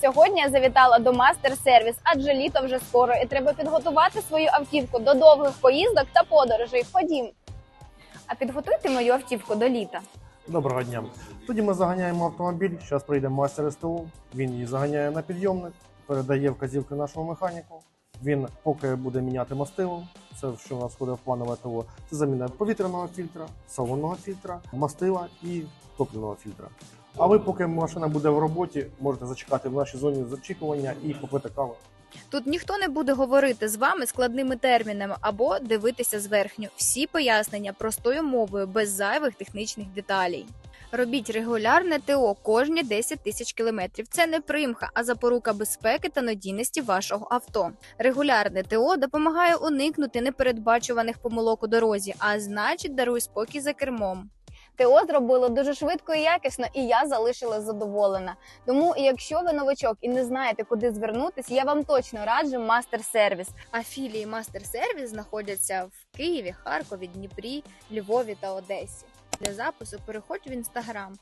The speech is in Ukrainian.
Сьогодні я завітала до Мастер Сервіс, адже літо вже скоро, і треба підготувати свою автівку до довгих поїздок та подорожей. Ходім. А підготуйте мою автівку до літа. Доброго дня. Тоді ми заганяємо автомобіль. Зараз прийде майстер СТО. Він її заганяє на підйомник, передає вказівки нашому механіку. Він поки буде міняти мастило. Це що у нас входить в планове ТО. Це заміна повітряного фільтра, салонного фільтра, мастила і топливного фільтра. А ви, поки машина буде в роботі, можете зачекати в нашій зоні зачікування і попити каву. Тут ніхто не буде говорити з вами складними термінами або дивитися зверхню. Всі пояснення простою мовою, без зайвих технічних деталей. Робіть регулярне ТО кожні 10 тисяч кілометрів. Це не примха, а запорука безпеки та надійності вашого авто. Регулярне ТО допомагає уникнути непередбачуваних помилок у дорозі, а значить, дарує спокій за кермом. ТО зробило дуже швидко і якісно, і я залишилась задоволена. Тому, якщо ви новачок і не знаєте, куди звернутися, я вам точно раджу Мастер Сервіс. А філії Мастер Сервіс знаходяться в Києві, Харкові, Дніпрі, Львові та Одесі. Для запису переходь в інстаграм.